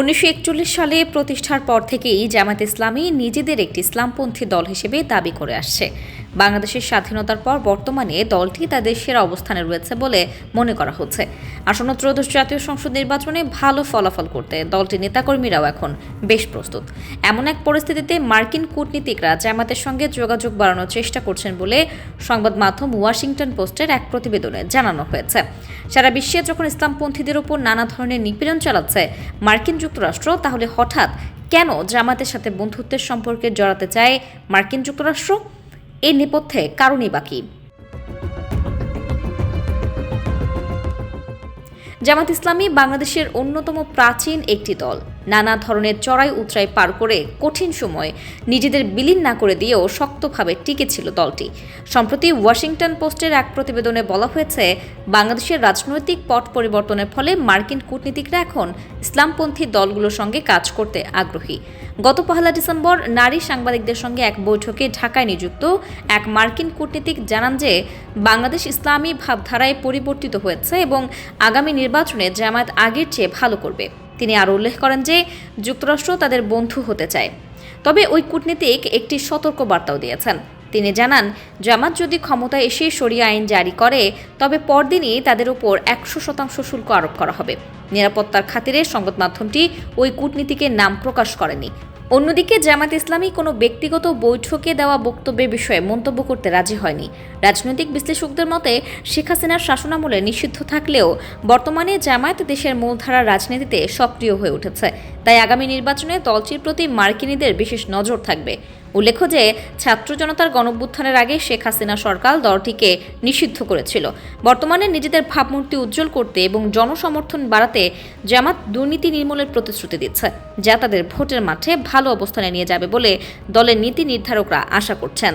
উনিশশো একচল্লিশ সালে প্রতিষ্ঠার পর থেকেই জামাত ইসলামী নিজেদের একটি ইসলামপন্থী দল হিসেবে দাবি করে আসছে। বাংলাদেশের স্বাধীনতার পর বর্তমানে দলটি তাদের সেরা অবস্থানে রয়েছে বলে মনে করা হচ্ছে। আসন্ন ত্রয়োদশ জাতীয় সংসদ নির্বাচনে ভালো ফলাফল করতে দলটির নেতাকর্মীরাও এখন বেশ প্রস্তুত। এমন এক পরিস্থিতিতে মার্কিন কূটনীতিকরা জামাতের সঙ্গে যোগাযোগ বাড়ানোর চেষ্টা করছেন বলে সংবাদ মাধ্যম ওয়াশিংটন পোস্টের এক প্রতিবেদনে জানানো হয়েছে। সারা বিশ্বে যখন ইসলামপন্থীদের উপর নানা ধরনের নিপীড়ন চালাচ্ছে মার্কিন যুক্তরাষ্ট্র, তাহলে হঠাৎ কেন জামাতের সাথে বন্ধুত্বের সম্পর্কে জড়াতে চায় মার্কিন যুক্তরাষ্ট্র? এর নেপথ্যে কারণই বাকি জামাত ইসলামী বাংলাদেশের অন্যতম প্রাচীন একটি দল। নানা ধরনের চড়াই উতরাই পার করে কঠিন সময় নিজেদের বিলীন না করে দিয়েও শক্তভাবে টিকে ছিল দলটি। সম্প্রতি ওয়াশিংটন পোস্টের এক প্রতিবেদনে বলা হয়েছে, বাংলাদেশের রাজনৈতিক পট পরিবর্তনের ফলে মার্কিন কূটনীতিকরা এখন ইসলামপন্থী দলগুলোর সঙ্গে কাজ করতে আগ্রহী। গত পহেলা ডিসেম্বর নারী সাংবাদিকদের সঙ্গে এক বৈঠকে ঢাকায় নিযুক্ত এক মার্কিন কূটনীতিক জানান যে, বাংলাদেশ ইসলামী ভাবধারায় পরিবর্তিত হয়েছে এবং আগামী নির্বাচনে জামায়াত আগের চেয়ে ভালো করবে। তিনি আরও উল্লেখ করেন যে যুক্তরাষ্ট্র তাদের বন্ধু হতে চায়। তবে ওই কূটনীতিক একটি সতর্ক বার্তাও দিয়েছেন। তিনি জানান, জামাত যদি ক্ষমতায় এসে সরিয়া আইন জারি করে, তবে পরদিনই তাদের উপর একশো শতাংশ শুল্ক আরোপ করা হবে। নিরাপত্তার খাতিরে সংবাদ মাধ্যমটি ওই কূটনীতিকের নাম প্রকাশ করেনি। অন্যদিকে জামাত ইসলামী কোনো ব্যক্তিগত বৈঠকে দেওয়া বক্তব্যের বিষয়ে মন্তব্য করতে রাজি হয়নি। রাজনৈতিক বিশ্লেষকদের মতে, শেখ হাসিনার শাসনামলে নিষিদ্ধ থাকলেও বর্তমানে জামায়াত দেশের মূলধারার রাজনীতিতে সক্রিয় হয়ে উঠেছে। তাই আগামী নির্বাচনে দলটির প্রতি মার্কিনীদের বিশেষ নজর থাকবে। উল্লেখ্য যে, ছাত্র জনতার গণভ্যুত্থানের আগে শেখ হাসিনা সরকার দলটিকে নিষিদ্ধ করেছিল। বর্তমানে নিজেদের ভাবমূর্তি উজ্জ্বল করতে এবং জনসমর্থন বাড়াতে জামাত দুর্নীতি নির্মূলের প্রতিশ্রুতি দিচ্ছে, যা তাদের ভোটের মাঠে ভালো অবস্থানে নিয়ে যাবে বলে দলের নীতি নির্ধারকরা আশা করছেন।